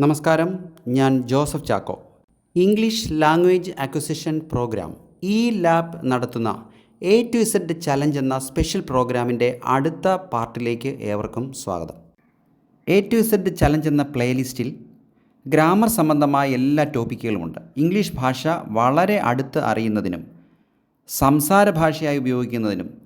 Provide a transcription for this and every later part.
നമസ്കാരം ഞാൻ Joseph Chacko. English language acquisition programme E lab നടത്തുന്ന എ ടു ഇസഡ് ചലഞ്ച് എന്ന സ്പെഷ്യൽ പ്രോഗ്രാമിന്റെ അടുത്ത പാർട്ടിലേക്ക് ഏവർക്കും സ്വാഗതം. എ ടു ഇസഡ് ചലഞ്ച് എന്ന പ്ലേലിസ്റ്റിൽ ഗ്രാമർ സംബന്ധമായ എല്ലാ ടോപ്പിക്കുകളുമുണ്ട്. ഇംഗ്ലീഷ് ഭാഷ വളരെ അടുത്ത് അറിയുന്നതിനും സംസാര ഭാഷയായി ഉപയോഗിക്കുന്നതിനും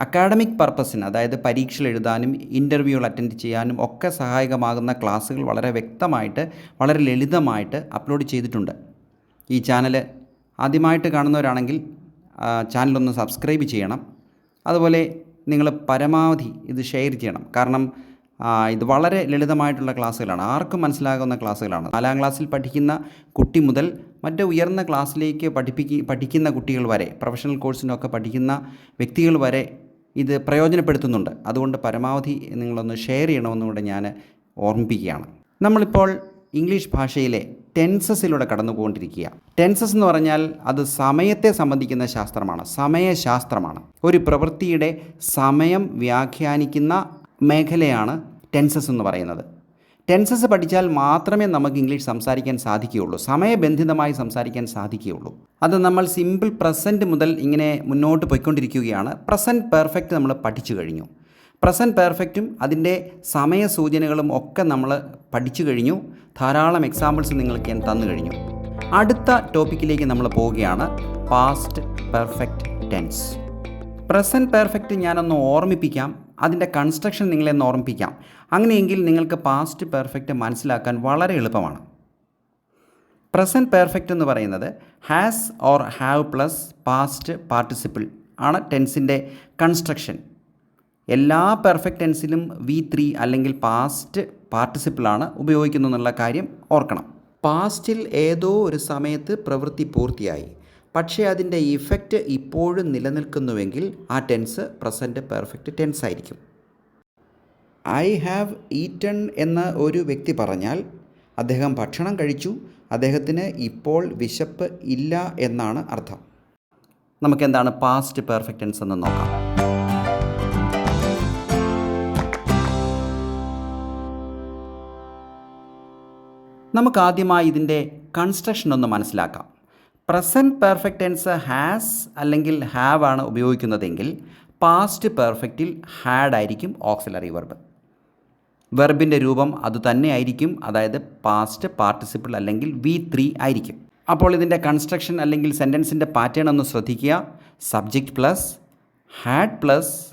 അക്കാഡമിക് പർപ്പസിന് അതായത് പരീക്ഷകൾ എഴുതാനും ഇന്റർവ്യൂകൾ അറ്റൻഡ് ചെയ്യാനും ഒക്കെ സഹായകമാകുന്ന ക്ലാസ്സുകൾ വളരെ വ്യക്തമായിട്ട് വളരെ ലളിതമായിട്ട് അപ്ലോഡ് ചെയ്തിട്ടുണ്ട്. ഈ ചാനൽ ആദ്യമായിട്ട് കാണുന്നവരാണെങ്കിൽ ചാനലൊന്ന് സബ്സ്ക്രൈബ് ചെയ്യണം. അതുപോലെ നിങ്ങൾ പരമാവധി ഇത് ഷെയർ ചെയ്യണം. കാരണം ഇത് വളരെ ലളിതമായിട്ടുള്ള ക്ലാസ്സുകളാണ്. ആർക്കും മനസ്സിലാകുന്ന ക്ലാസ്സുകളാണ്. നാലാം ക്ലാസ്സിൽ പഠിക്കുന്ന കുട്ടി മുതൽ മറ്റ് ഉയർന്ന ക്ലാസ്സിലേക്ക് പഠിപ്പിക്ക പഠിക്കുന്ന കുട്ടികൾ വരെ പ്രൊഫഷണൽ കോഴ്സിനൊക്കെ പഠിക്കുന്ന വ്യക്തികൾ വരെ ഇത് പ്രയോജനപ്പെടുത്തുന്നുണ്ട്. അതുകൊണ്ട് പരമാവധി നിങ്ങളൊന്ന് ഷെയർ ചെയ്യണമെന്നുകൂടെ ഞാൻ ഓർമ്മിപ്പിക്കുകയാണ്. നമ്മളിപ്പോൾ ഇംഗ്ലീഷ് ഭാഷയിലെ ടെൻസസിലൂടെ കടന്നുപോകൊണ്ടിരിക്കുക ടെൻസസ് എന്ന് പറഞ്ഞാൽ അത് സമയത്തെ സംബന്ധിക്കുന്ന ശാസ്ത്രമാണ്. സമയശാസ്ത്രമാണ്. ഒരു പ്രവൃത്തിയുടെ സമയം വ്യാഖ്യാനിക്കുന്ന മേഖലയാണ് ടെൻസസ് എന്ന് പറയുന്നത്. ടെൻസസ് പഠിച്ചാൽ മാത്രമേ നമുക്ക് ഇംഗ്ലീഷ് സംസാരിക്കാൻ സാധിക്കുകയുള്ളൂ. സമയബന്ധിതമായി സംസാരിക്കാൻ സാധിക്കുകയുള്ളൂ. അത് നമ്മൾ സിമ്പിൾ പ്രസന്റ് മുതൽ ഇങ്ങനെ മുന്നോട്ട് പോയിക്കൊണ്ടിരിക്കുകയാണ്. പ്രസന്റ് പെർഫെക്റ്റ് നമ്മൾ പഠിച്ചു കഴിഞ്ഞു. പ്രസന്റ് പെർഫെക്റ്റും അതിന്റെ സമയസൂചനകളും ഒക്കെ നമ്മൾ പഠിച്ചു കഴിഞ്ഞു. ധാരാളം എക്സാമ്പിൾസ് നിങ്ങൾക്ക് ഞാൻ തന്നു കഴിഞ്ഞു. അടുത്ത ടോപ്പിക്കിലേക്ക് നമ്മൾ പോവുകയാണ്. Past perfect tense present perfect ഞാനൊന്ന് ഓർമ്മിപ്പിക്കാം. അതിന്റെ കൺസ്ട്രക്ഷൻ നിങ്ങളെ ഒന്ന് ഓർമ്മിപ്പിക്കാം. അങ്ങനെയെങ്കിൽ നിങ്ങൾക്ക് പാസ്റ്റ് പെർഫെക്റ്റ് മനസ്സിലാക്കാൻ വളരെ എളുപ്പമാണ്. പ്രസന്റ് പെർഫെക്റ്റ് എന്ന് പറയുന്നത് has or have plus past participle ആണ് ടെൻസിന്റെ കൺസ്ട്രക്ഷൻ എല്ലാ പെർഫെക്റ്റ് ടെൻസിലും വി ത്രീ അല്ലെങ്കിൽ പാസ്റ്റ് പാർട്ടിസിപ്പിളാണ് ഉപയോഗിക്കുന്നു എന്നുള്ള കാര്യം ഓർക്കണം. പാസ്റ്റിൽ ഏതോ ഒരു സമയത്ത് പ്രവൃത്തി പൂർത്തിയായി. പക്ഷേ അതിന്റെ ഇഫക്റ്റ് ഇപ്പോഴും നിലനിൽക്കുന്നുവെങ്കിൽ ആ ടെൻസ് പ്രസന്റ് പെർഫെക്റ്റ് ടെൻസ് ആയിരിക്കും. ഐ ഹാവ് ഈറ്റൺ എന്ന ഒരു വ്യക്തി പറഞ്ഞാൽ അദ്ദേഹം ഭക്ഷണം കഴിച്ചു അദ്ദേഹത്തിന് ഇപ്പോൾ വിശപ്പ് ഇല്ല എന്നാണ് അർത്ഥം. നമുക്കെന്താണ് പാസ്റ്റ് പെർഫെക്റ്റ് ടെൻസ് എന്ന് നോക്കാം. നമുക്ക് ആദ്യമായി ഇതിന്റെ കൺസ്ട്രക്ഷൻ ഒന്ന് മനസ്സിലാക്കാം. പ്രസന്റ് പെർഫെക്റ്റ് ഹാസ് അല്ലെങ്കിൽ ഹാവ് ആണ് ഉപയോഗിക്കുന്നതെങ്കിൽ പാസ്റ്റ് പെർഫെക്റ്റിൽ ഹാഡ് ആയിരിക്കും ഓക്സിലറി വെർബ് വെർബിന്റെ രൂപം അതുതന്നെ ആയിരിക്കും അതായത് പാസ്റ്റ് പാർട്ടിസിപ്പിൾ അല്ലെങ്കിൽ വി ത്രീ ആയിരിക്കും. അപ്പോൾ ഇതിന്റെ കൺസ്ട്രക്ഷൻ അല്ലെങ്കിൽ സെന്റൻസിന്റെ പാറ്റേൺ ഒന്ന് ശ്രദ്ധിക്കുക. Subject plus had plus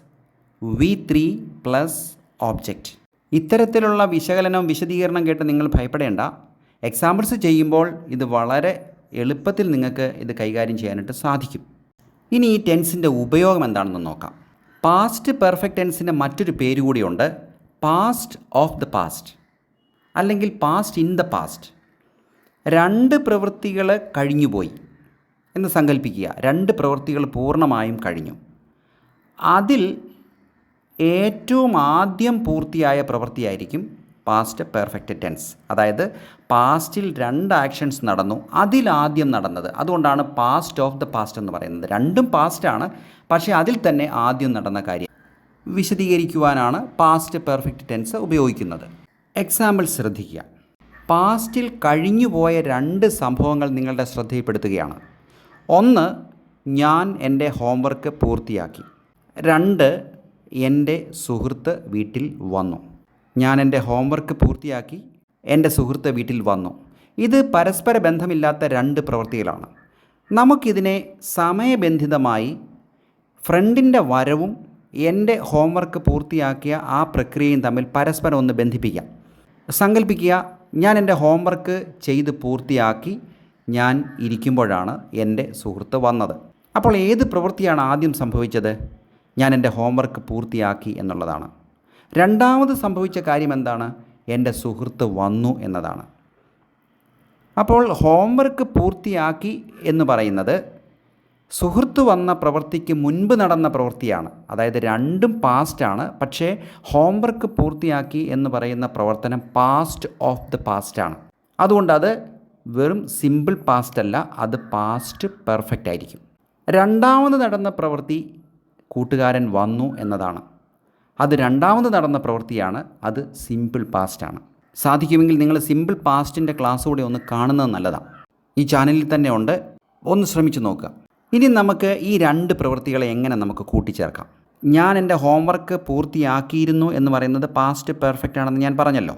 V three plus object ഇത്തരത്തിലുള്ള വിശകലനം വിശദീകരണം കേട്ട് നിങ്ങൾ ഭയപ്പെടേണ്ട. എക്സാമ്പിൾസ് ചെയ്യുമ്പോൾ ഇത് വളരെ എളുപ്പത്തിൽ നിങ്ങൾക്ക് ഇത് കൈകാര്യം ചെയ്യാനായിട്ട് സാധിക്കും. ഇനി ഈ ടെൻസിന്റെ ഉപയോഗം എന്താണെന്ന് നോക്കാം. പാസ്റ്റ് പെർഫെക്റ്റ് ടെൻസിന്റെ മറ്റൊരു പേര് കൂടിയുണ്ട് പാസ്റ്റ് ഓഫ് ദ പാസ്റ്റ് അല്ലെങ്കിൽ പാസ്റ്റ് ഇൻ ദ പാസ്റ്റ് രണ്ട് പ്രവൃത്തികൾ കഴിഞ്ഞുപോയി എന്ന് സങ്കല്പിക്കുക രണ്ട് പ്രവൃത്തികൾ പൂർണമായും കഴിഞ്ഞു. അതിൽ ഏറ്റവും ആദ്യം പൂർത്തിയായ പ്രവൃത്തിയായിരിക്കും പാസ്റ്റ് പെർഫെക്റ്റ് ടെൻസ് അതായത് പാസ്റ്റിൽ രണ്ട് ആക്ഷൻസ് നടന്നു. അതിലാദ്യം നടന്നത് അതുകൊണ്ടാണ് പാസ്റ്റ് ഓഫ് ദ പാസ്റ്റ് എന്ന് പറയുന്നത്. രണ്ടും പാസ്റ്റാണ് പക്ഷേ അതിൽ തന്നെ ആദ്യം നടന്ന കാര്യം വിശദീകരിക്കുവാനാണ് പാസ്റ്റ് പെർഫെക്റ്റ് ടെൻസ് ഉപയോഗിക്കുന്നത്. എക്സാമ്പിൾ ശ്രദ്ധിക്കുക. പാസ്റ്റിൽ കഴിഞ്ഞുപോയ രണ്ട് സംഭവങ്ങൾ നിങ്ങളുടെ ശ്രദ്ധയിൽപ്പെടുത്തുകയാണ്. ഒന്ന് ഞാൻ എന്റെ ഹോംവർക്ക് പൂർത്തിയാക്കി. രണ്ട് എന്റെ സുഹൃത്ത് വീട്ടിൽ വന്നു. ഞാൻ എന്റെ ഹോംവർക്ക് പൂർത്തിയാക്കി എന്റെ സുഹൃത്ത് വീട്ടിൽ വന്നു. ഇത് പരസ്പര ബന്ധമില്ലാത്ത രണ്ട് പ്രവൃത്തികളാണ്. നമുക്കിതിനെ സമയബന്ധിതമായി ഫ്രണ്ടിന്റെ വരവും എന്റെ ഹോംവർക്ക് പൂർത്തിയാക്കിയ ആ പ്രക്രിയയും തമ്മിൽ പരസ്പരം ഒന്ന് ബന്ധിപ്പിക്കാം. സങ്കല്പിക്കുക ഞാൻ എന്റെ ഹോംവർക്ക് ചെയ്ത് പൂർത്തിയാക്കി ഞാൻ ഇരിക്കുമ്പോഴാണ് എന്റെ സുഹൃത്ത് വന്നത്. അപ്പോൾ ഏത് പ്രവൃത്തിയാണ് ആദ്യം സംഭവിച്ചത്? ഞാൻ എന്റെ ഹോംവർക്ക് പൂർത്തിയാക്കി എന്നുള്ളതാണ്. രണ്ടാമത് സംഭവിച്ച കാര്യം എന്താണ്? എന്റെ സുഹൃത്ത് വന്നു എന്നതാണ്. അപ്പോൾ ഹോംവർക്ക് പൂർത്തിയാക്കി എന്ന് പറയുന്നത് സുഹൃത്ത് വന്ന പ്രവൃത്തിക്ക് മുൻപ് നടന്ന പ്രവൃത്തിയാണ്. അതായത് രണ്ടും പാസ്റ്റാണ് പക്ഷേ ഹോംവർക്ക് പൂർത്തിയാക്കി എന്ന് പറയുന്ന പ്രവർത്തനം പാസ്റ്റ് ഓഫ് ദ പാസ്റ്റാണ് അതുകൊണ്ട് അത് വെറും സിമ്പിൾ പാസ്റ്റ് അല്ല അത് പാസ്റ്റ് പെർഫെക്റ്റ് ആയിരിക്കും. രണ്ടാമത് നടന്ന പ്രവൃത്തി കൂട്ടുകാരൻ വന്നു എന്നതാണ്. അത് രണ്ടാമത് നടന്ന പ്രവൃത്തിയാണ് അത് സിമ്പിൾ പാസ്റ്റാണ് സാധിക്കുമെങ്കിൽ നിങ്ങൾ സിമ്പിൾ പാസ്റ്റിന്റെ ക്ലാസ് കൂടി ഒന്ന് കാണുന്നത് നല്ലതാണ് ഈ ചാനലിൽ തന്നെ ഉണ്ട്. ഒന്ന് ശ്രമിച്ചു നോക്കുക. ഇനി നമുക്ക് ഈ രണ്ട് പ്രവൃത്തികളെ എങ്ങനെ നമുക്ക് കൂട്ടിച്ചേർക്കാം? ഞാൻ എന്റെ ഹോംവർക്ക് പൂർത്തിയാക്കിയിരുന്നു എന്ന് പറയുന്നത് പാസ്റ്റ് പെർഫെക്റ്റ് ആണെന്ന് ഞാൻ പറഞ്ഞല്ലോ.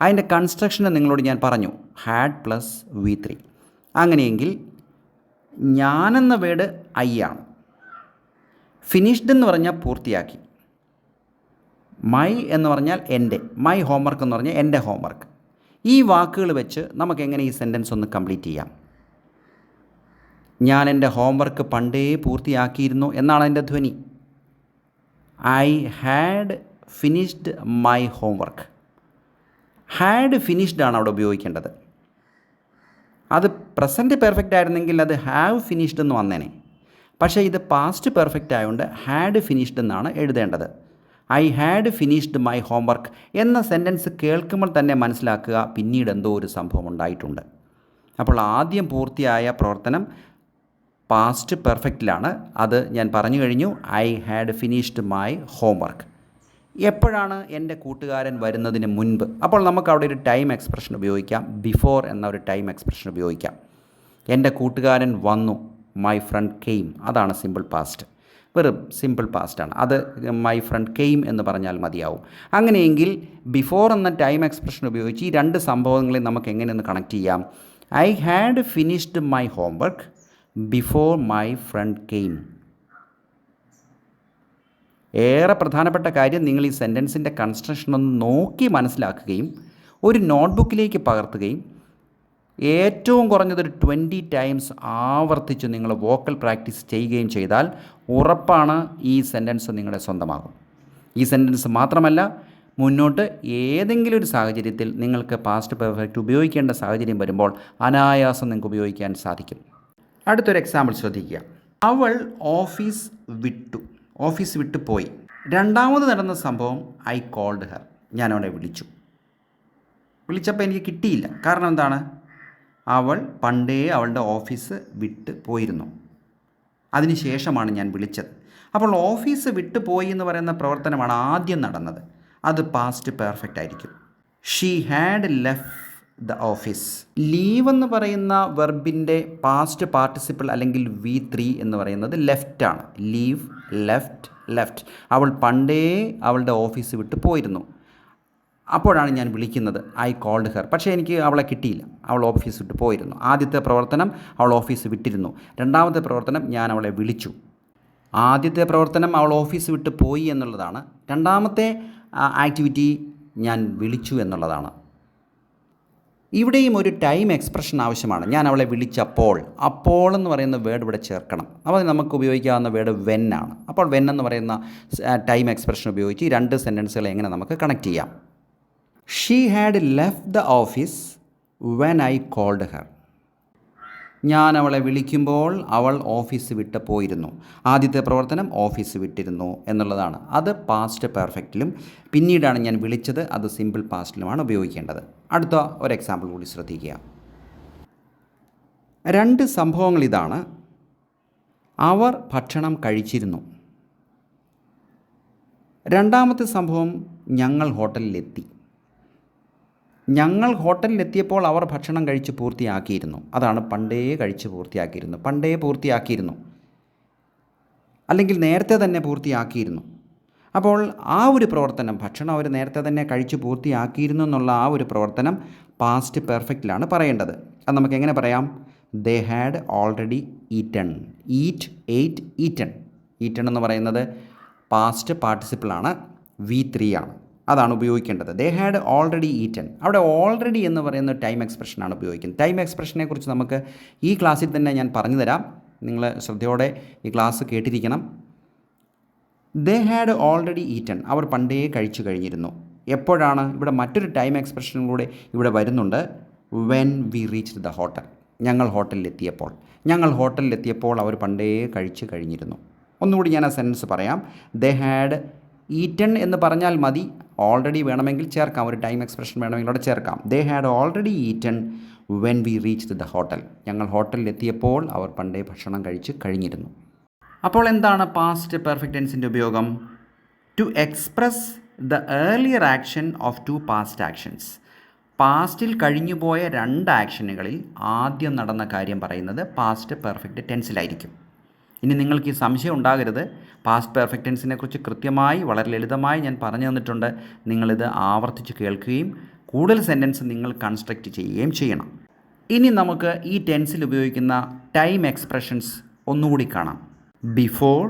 അതിന്റെ കൺസ്ട്രക്ഷൻ നിങ്ങളോട് ഞാൻ പറഞ്ഞു. ഹാഡ് പ്ലസ് വി ത്രീ അങ്ങനെയെങ്കിൽ ഞാനെന്ന വേർഡ് ഐ ആണ്. ഫിനിഷ്ഡ് എന്ന് പറഞ്ഞാൽ പൂർത്തിയാക്കി. മൈ എന്ന് പറഞ്ഞാൽ എന്റെ. മൈ ഹോംവർക്ക് എന്ന് പറഞ്ഞാൽ എന്റെ ഹോംവർക്ക് ഈ വാക്കുകൾ വെച്ച് നമുക്ക് എങ്ങനെ ഈ സെന്റൻസ് ഒന്ന് കംപ്ലീറ്റ് ചെയ്യാം? ഞാൻ എന്റെ ഹോംവർക്ക് പണ്ടേ പൂർത്തിയാക്കിയിരുന്നു എന്നാണ് എന്റെ ധ്വനി. I had finished my homework had finished ആണ് അവിടെ ഉപയോഗിക്കേണ്ടത്. അത് പ്രസന്റ് പെർഫെക്റ്റ് ആയിരുന്നെങ്കിൽ അത് ഹാവ് ഫിനിഷ്ഡ് എന്ന് വന്നേനെ. പക്ഷേ ഇത് പാസ്റ്റ് പെർഫെക്റ്റ് ആയതുകൊണ്ട് ഹാഡ് ഫിനിഷ്ഡ് എന്നാണ് എഴുതേണ്ടത്. I had finished my homework എന്ന സെന്റൻസ് കേൾക്കുമ്പോൾ തന്നെ മനസ്സിലാക്കുക പിന്നീട് എന്തോ ഒരു സംഭവം ഉണ്ടായിട്ടുണ്ട്. അപ്പോൾ ആദ്യം പൂർത്തിയായ പ്രവർത്തനം പാസ്റ്റ് പെർഫെക്റ്റിലാണ് അത് ഞാൻ പറഞ്ഞു കഴിഞ്ഞു. I had finished my homework എപ്പോഴാണ് എന്റെ കൂട്ടുകാരൻ വരുന്നതിന് മുൻപ്? അപ്പോൾ നമുക്ക് അവിടെ ഒരു ടൈം എക്സ്പ്രഷൻ ഉപയോഗിക്കാം. ബിഫോർ എന്ന ഒരു ടൈം എക്സ്പ്രഷൻ ഉപയോഗിക്കാം. എന്റെ കൂട്ടുകാരൻ വന്നു. മൈ ഫ്രണ്ട് കെയിം അതാണ് സിമ്പിൾ പാസ്റ്റ് വെറും സിമ്പിൾ പാസ്റ്റാണ് അത് മൈ ഫ്രണ്ട് കെയിം എന്ന് പറഞ്ഞാൽ മതിയാവും. അങ്ങനെയെങ്കിൽ ബിഫോർ എന്ന ടൈം എക്സ്പ്രഷൻ ഉപയോഗിച്ച് ഈ രണ്ട് സംഭവങ്ങളെ നമുക്ക് എങ്ങനെയൊന്ന് കണക്ട് ചെയ്യാം? I had finished my homework before my friend came ഏറെ പ്രധാനപ്പെട്ട കാര്യം നിങ്ങൾ ഈ സെന്റൻസിന്റെ കൺസ്ട്രക്ഷൻ ഒന്ന് നോക്കി മനസ്സിലാക്കുകയും ഒരു നോട്ട്ബുക്കിലേക്ക് പകർത്തുകയും ഏറ്റവും കുറഞ്ഞതൊരു ട്വന്റി ടൈംസ് ആവർത്തിച്ച് നിങ്ങൾ വോക്കൽ പ്രാക്ടീസ് ചെയ്യുകയും ചെയ്താൽ ഉറപ്പാണ് ഈ സെന്റൻസ് നിങ്ങളുടെ സ്വന്തമാകും. ഈ സെന്റൻസ് മാത്രമല്ല മുന്നോട്ട് ഏതെങ്കിലും ഒരു സാഹചര്യത്തിൽ നിങ്ങൾക്ക് പാസ്റ്റ് പെർഫെക്റ്റ് ഉപയോഗിക്കേണ്ട സാഹചര്യം വരുമ്പോൾ അനായാസം നിങ്ങൾക്ക് ഉപയോഗിക്കാൻ സാധിക്കും. അടുത്തൊരു എക്സാമ്പിൾ ശ്രദ്ധിക്കുക. അവൾ ഓഫീസ് വിട്ടു. ഓഫീസ് വിട്ടു പോയി. രണ്ടാമത് നടന്ന സംഭവം ഐ കോൾഡ് ഹർ ഞാൻ അവളെ വിളിച്ചു. വിളിച്ചപ്പോൾ എനിക്ക് കിട്ടിയില്ല. കാരണം എന്താണ്? അവൾ പണ്ടേ അവളുടെ ഓഫീസ് വിട്ട് പോയിരുന്നു. അതിനുശേഷമാണ് ഞാൻ വിളിച്ചത്. അപ്പോൾ ഓഫീസ് വിട്ടു പോയി എന്ന് പറയുന്ന പ്രവർത്തനമാണ് ആദ്യം നടന്നത്. അത് പാസ്റ്റ് പെർഫെക്റ്റ് ആയിരിക്കും. She had left the office. Leave എന്ന് പറയുന്ന വെർബിന്റെ പാസ്റ്റ് പാർട്ടിസിപ്പിൾ അല്ലെങ്കിൽ വി ത്രീ എന്ന് പറയുന്നത് ലെഫ്റ്റാണ് ലീവ് ലെഫ്റ്റ് ലെഫ്റ്റ്. അവൾ പണ്ടേ അവളുടെ ഓഫീസ് വിട്ട് പോയിരുന്നു. അപ്പോഴാണ് ഞാൻ വിളിക്കുന്നത്. I called her. പക്ഷേ എനിക്ക് അവളെ കിട്ടിയില്ല. അവൾ ഓഫീസ് വിട്ട് പോയിരുന്നു. ആദ്യത്തെ പ്രവർത്തനം അവൾ ഓഫീസ് വിട്ടിരുന്നു. രണ്ടാമത്തെ പ്രവർത്തനം ഞാൻ അവളെ വിളിച്ചു. ആദ്യത്തെ പ്രവർത്തനം അവൾ ഓഫീസ് വിട്ട് പോയി എന്നുള്ളതാണ്. രണ്ടാമത്തെ ആക്ടിവിറ്റി ഞാൻ വിളിച്ചു എന്നുള്ളതാണ്. ഇവിടെയും ഒരു ടൈം എക്സ്പ്രഷൻ ആവശ്യമാണ്. ഞാൻ അവളെ വിളിച്ചപ്പോൾ അപ്പോൾ എന്ന് പറയുന്ന വേർഡ് ഇവിടെ ചേർക്കണം. അപ്പോൾ നമുക്ക് ഉപയോഗിക്കാവുന്ന വേർഡ് വെൻ ആണ്. അപ്പോൾ വെൻ എന്ന് പറയുന്ന ടൈം എക്സ്പ്രഷൻ ഉപയോഗിച്ച് ഈ രണ്ട് സെന്റൻസുകളെ എങ്ങനെ നമുക്ക് കണക്ട് ചെയ്യാം. She had left the office when I called her ഞാൻ അവളെ വിളിക്കുമ്പോൾ അവൾ ഓഫീസ് വിട്ട് പോയിരുന്നു. ആദ്യത്തെ പ്രവർത്തനം ഓഫീസ് വിട്ടിരുന്നു എന്നുള്ളതാണ്. അത് പാസ്റ്റ് പെർഫെക്റ്റിലും പിന്നീടാണ് ഞാൻ വിളിച്ചത് അത് സിമ്പിൾ പാസ്റ്റിലുമാണ് ഉപയോഗിക്കേണ്ടത്. അടുത്ത ഒരു എക്സാമ്പിൾ കൂടി ശ്രദ്ധിക്കുക. രണ്ട് സംഭവങ്ങൾ ഇതാണ്. അവർ ഭക്ഷണം കഴിച്ചിരുന്നു. രണ്ടാമത്തെ സംഭവം ഞങ്ങൾ ഹോട്ടലിലെത്തി ഞങ്ങൾ ഹോട്ടലിലെത്തിയപ്പോൾ അവർ ഭക്ഷണം കഴിച്ച് പൂർത്തിയാക്കിയിരുന്നു. അതാണ് പണ്ടേ കഴിച്ച് പൂർത്തിയാക്കിയിരുന്നു. പണ്ടേ പൂർത്തിയാക്കിയിരുന്നു. അല്ലെങ്കിൽ നേരത്തെ തന്നെ പൂർത്തിയാക്കിയിരുന്നു. അപ്പോൾ ആ ഒരു പ്രവർത്തനം ഭക്ഷണം അവർ നേരത്തെ തന്നെ കഴിച്ച് പൂർത്തിയാക്കിയിരുന്നു എന്നുള്ള ആ ഒരു പ്രവർത്തനം പാസ്റ്റ് പെർഫെക്റ്റിലാണ് പറയേണ്ടത്. അത് നമുക്ക് എങ്ങനെ പറയാം? They had already eaten eat ate eaten eaten എന്ന് പറയുന്നത് പാസ്റ്റ് പാർട്ടിസിപ്പിളാണ് വി ത്രീ ആണ്. അതാണ് ഉപയോഗിക്കേണ്ടത്. ദേ ഹാഡ് ഓൾറെഡി ഈറ്റൻ അവിടെ ഓൾറെഡി എന്ന് പറയുന്ന ടൈം എക്സ്പ്രഷനാണ് ഉപയോഗിക്കുന്നത്. ടൈം എക്സ്പ്രഷനെ കുറിച്ച് നമുക്ക് ഈ ക്ലാസ്സിൽ തന്നെ ഞാൻ പറഞ്ഞു തരാം. നിങ്ങൾ ശ്രദ്ധയോടെ ഈ ക്ലാസ് കേട്ടിരിക്കണം. ദേ ഹാഡ് ഓൾറെഡി ഈറ്റൺ അവർ പണ്ടേ കഴിച്ചു കഴിഞ്ഞിരുന്നു. എപ്പോഴാണ്? ഇവിടെ മറ്റൊരു ടൈം എക്സ്പ്രഷനും കൂടെ ഇവിടെ വരുന്നുണ്ട്. When we reach the hotel ഞങ്ങൾ ഹോട്ടലിലെത്തിയപ്പോൾ. ഞങ്ങൾ ഹോട്ടലിലെത്തിയപ്പോൾ അവർ പണ്ടേ കഴിച്ചു കഴിഞ്ഞിരുന്നു. ഒന്നുകൂടി ഞാൻ ആ സെന്റൻസ് പറയാം. ദേ ഹാഡ് ഈറ്റൺ എന്ന് പറഞ്ഞാൽ മതി. ഓൾറെഡി വേണമെങ്കിൽ ചേർക്കാം. ഒരു ടൈം എക്സ്പ്രഷൻ വേണമെങ്കിൽ അവിടെ ചേർക്കാം. They had already eaten when we reach the hotel ഞങ്ങൾ ഹോട്ടലിൽ എത്തിയപ്പോൾ അവർ പണ്ടേ ഭക്ഷണം കഴിച്ച് കഴിഞ്ഞിരുന്നു. അപ്പോൾ എന്താണ് പാസ്റ്റ് പെർഫെക്റ്റ് ടെൻസിന്റെ ഉപയോഗം? To express the earlier action of two past actions പാസ്റ്റിൽ കഴിഞ്ഞുപോയ രണ്ട് ആക്ഷനുകളിൽ ആദ്യം നടന്ന കാര്യം പറയുന്നത് പാസ്റ്റ് പെർഫെക്റ്റ് ടെൻസിലായിരിക്കും ഇനി നിങ്ങൾക്ക് ഈ സംശയം ഉണ്ടാകരുത്. പാസ്റ്റ് പെർഫെക്റ്റ് ടെൻസിനെ കുറിച്ച് കൃത്യമായി വളരെ ലളിതമായി ഞാൻ പറഞ്ഞു തന്നിട്ടുണ്ട്. നിങ്ങളിത് ആവർത്തിച്ച് കേൾക്കുകയും കൂടുതൽ സെന്റൻസ് നിങ്ങൾ കൺസ്ട്രക്റ്റ് ചെയ്യുകയും ചെയ്യണം. ഇനി നമുക്ക് ഈ ടെൻസിൽ ഉപയോഗിക്കുന്ന ടൈം എക്സ്പ്രഷൻസ് ഒന്നുകൂടി കാണാം. Before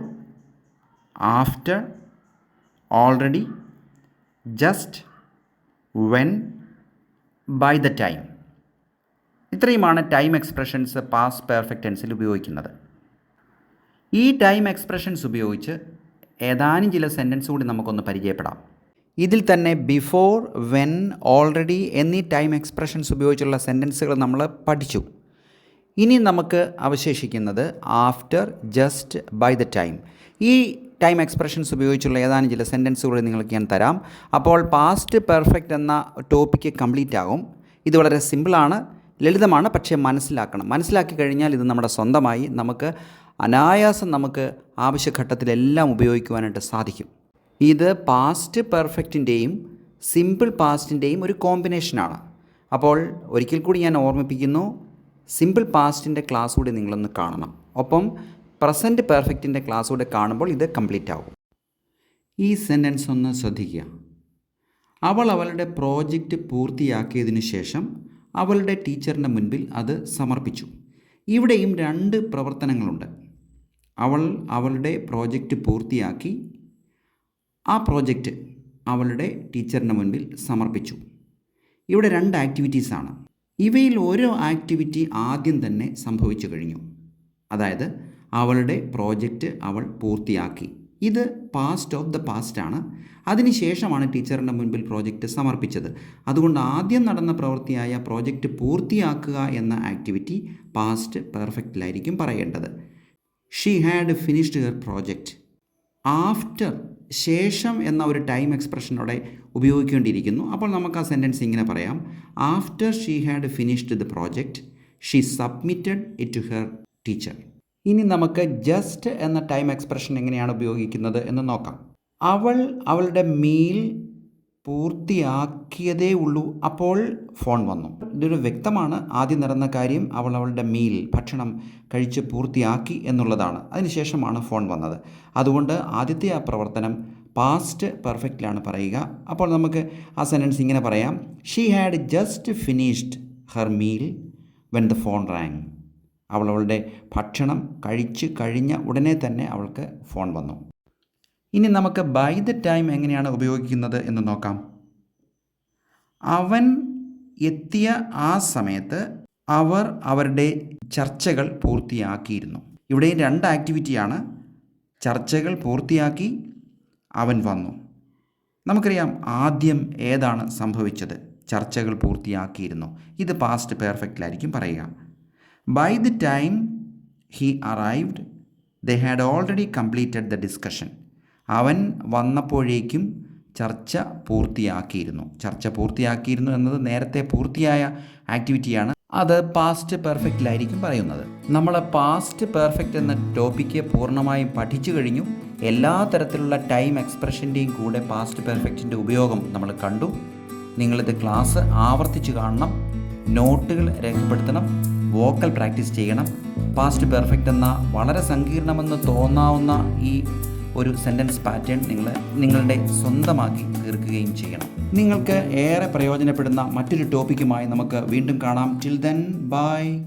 after already just when by the time ഇത്രയുമാണ് ടൈം എക്സ്പ്രഷൻസ് പാസ് പെർഫെക്റ്റ് ടെൻസിൽ ഉപയോഗിക്കുന്നത്. ഈ ടൈം എക്സ്പ്രഷൻസ് ഉപയോഗിച്ച് ഏതാനും ചില സെന്റൻസ് കൂടി നമുക്കൊന്ന് പരിചയപ്പെടാം. ഇതിൽ തന്നെ ബിഫോർ വെൻ ഓൾറെഡി എന്നീ ടൈം എക്സ്പ്രഷൻസ് ഉപയോഗിച്ചുള്ള സെന്റൻസുകൾ നമ്മൾ പഠിച്ചു. ഇനി നമുക്ക് അവശേഷിക്കുന്നത് after just by the time ഈ ടൈം എക്സ്പ്രഷൻസ് ഉപയോഗിച്ചുള്ള ഏതാനും ചില സെന്റൻസുകൾ നിങ്ങൾക്ക് ഞാൻ തരാം. അപ്പോൾ പാസ്റ്റ് പെർഫെക്റ്റ് എന്ന ടോപ്പിക്ക് കംപ്ലീറ്റ് ആകും. ഇത് വളരെ സിമ്പിളാണ് ലളിതമാണ് പക്ഷേ മനസ്സിലാക്കണം. മനസ്സിലാക്കി കഴിഞ്ഞാൽ ഇത് നമ്മുടെ സ്വന്തമായി നമുക്ക് അനായാസം നമുക്ക് ആവശ്യഘട്ടത്തിലെല്ലാം ഉപയോഗിക്കുവാനായിട്ട് സാധിക്കും. ഇത് പാസ്റ്റ് പെർഫെക്റ്റിന്റെയും സിമ്പിൾ പാസ്റ്റിന്റെയും ഒരു കോമ്പിനേഷനാണ് അപ്പോൾ ഒരിക്കൽ കൂടി ഞാൻ ഓർമ്മിപ്പിക്കുന്നു സിമ്പിൾ പാസ്റ്റിന്റെ ക്ലാസ് കൂടി നിങ്ങളൊന്ന് കാണണം. ഒപ്പം പ്രസന്റ് പെർഫെക്റ്റിന്റെ ക്ലാസ് കൂടെ കാണുമ്പോൾ ഇത് കംപ്ലീറ്റ് ആകും ഈ സെന്റൻസ് ഒന്ന് ശ്രദ്ധിക്കുക. അവൾ അവളുടെ പ്രോജക്റ്റ് പൂർത്തിയാക്കിയതിനു ശേഷം അവളുടെ ടീച്ചറിന്റെ മുൻപിൽ അത് സമർപ്പിച്ചു. ഇവിടെയും രണ്ട് പ്രവർത്തനങ്ങളുണ്ട്. അവൾ അവളുടെ പ്രോജക്റ്റ് പൂർത്തിയാക്കി ആ പ്രോജക്റ്റ് അവളുടെ ടീച്ചറിന്റെ മുൻപിൽ സമർപ്പിച്ചു. ഇവിടെ രണ്ട് ആക്ടിവിറ്റീസാണ് ഇവയിൽ ഓരോ ആക്ടിവിറ്റി ആദ്യം തന്നെ സംഭവിച്ചു കഴിഞ്ഞു. അതായത് അവളുടെ പ്രോജക്റ്റ് അവൾ പൂർത്തിയാക്കി. ഇത് പാസ്റ്റ് ഓഫ് ദ പാസ്റ്റ് ആണ്. അതിനുശേഷമാണ് ടീച്ചറിന്റെ മുൻപിൽ പ്രോജക്റ്റ് സമർപ്പിച്ചത്. അതുകൊണ്ട് ആദ്യം നടന്ന പ്രവൃത്തിയായ പ്രോജക്റ്റ് പൂർത്തിയാക്കുക എന്ന ആക്ടിവിറ്റി പാസ്റ്റ് പെർഫെക്റ്റിലായിരിക്കും പറയേണ്ടത്. She had finished her project after ശേഷം എന്ന ഒരു ടൈം എക്സ്പ്രഷനോടെ ഉപയോഗിക്കേണ്ടിയിരിക്കുന്നു അപ്പോൾ നമുക്ക് ആ സെന്റൻസ് ഇങ്ങനെ പറയാം. After she had finished the project she submitted it to her teacher ഇനി നമുക്ക് ജസ്റ്റ് എന്ന ടൈം എക്സ്പ്രഷൻ എങ്ങനെയാണ് ഉപയോഗിക്കുന്നത് എന്ന് നോക്കാം. അവൾ അവളുടെ മീൽ പൂർത്തിയാക്കിയതേ ഉള്ളൂ. അപ്പോൾ ഫോൺ വന്നു. ഇതൊരു വ്യക്തമാണ്. ആദ്യം നടന്ന കാര്യം അവൾ അവളുടെ മീൽ ഭക്ഷണം കഴിച്ച് പൂർത്തിയാക്കി എന്നുള്ളതാണ്. അതിനുശേഷമാണ് ഫോൺ വന്നത്. അതുകൊണ്ട് ആദ്യത്തെ ആ പ്രവർത്തനം പാസ്റ്റ് പെർഫെക്റ്റിലാണ് പറയുക. അപ്പോൾ നമുക്ക് ആ സെന്റൻസ് ഇങ്ങനെ പറയാം. She had just finished her meal when the phone rang അവൾ അവളുടെ ഭക്ഷണം കഴിച്ച് കഴിഞ്ഞ ഉടനെ തന്നെ അവൾക്ക് ഫോൺ വന്നു. ഇനി നമുക്ക് ബൈ ദ ടൈം എങ്ങനെയാണ് ഉപയോഗിക്കുന്നത് എന്ന് നോക്കാം. അവൻ എത്തിയ ആ സമയത്ത് അവർ അവരുടെ ചർച്ചകൾ പൂർത്തിയാക്കിയിരുന്നു. ഇവിടെ രണ്ട് ആക്ടിവിറ്റിയാണ് ചർച്ചകൾ പൂർത്തിയാക്കി അവൻ വന്നു. നമുക്കറിയാം ആദ്യം ഏതാണ് സംഭവിച്ചത്? ചർച്ചകൾ പൂർത്തിയാക്കിയിരുന്നു. ഇത് പാസ്റ്റ് പെർഫെക്റ്റിലായിരിക്കും പറയുക. By the time he arrived they had already completed the discussion അവൻ വന്നപ്പോഴേക്കും ചർച്ച പൂർത്തിയാക്കിയിരുന്നു. ചർച്ച പൂർത്തിയാക്കിയിരുന്നു എന്നത് നേരത്തെ പൂർത്തിയായ ആക്ടിവിറ്റിയാണ്. അത് പാസ്റ്റ് പെർഫെക്റ്റിലായിരിക്കും പറയുന്നത്. നമ്മൾ പാസ്റ്റ് പെർഫെക്റ്റ് എന്ന ടോപ്പിക്ക് പൂർണമായും പഠിച്ചു കഴിഞ്ഞു. എല്ലാ തരത്തിലുള്ള ടൈം എക്സ്പ്രഷന്റെയും കൂടെ പാസ്റ്റ് പെർഫെക്റ്റിന്റെ ഉപയോഗം നമ്മൾ കണ്ടു. നിങ്ങളിത് ക്ലാസ് ആവർത്തിച്ച് കാണണം. നോട്ടുകൾ രേഖപ്പെടുത്തണം. വോക്കൽ പ്രാക്ടീസ് ചെയ്യണം. പാസ്റ്റ് പെർഫെക്റ്റ് എന്ന വളരെ സങ്കീർണമെന്ന് തോന്നാവുന്ന ഈ ഒരു സെന്റൻസ് പാറ്റേൺ നിങ്ങൾ നിങ്ങളുടെ സ്വന്തമാക്കി തീർക്കുകയും ചെയ്യണം. നിങ്ങൾക്ക് ഏറെ പ്രയോജനപ്പെടുന്ന മറ്റൊരു ടോപ്പിക്കുമായി നമുക്ക് വീണ്ടും കാണാം. Till then bye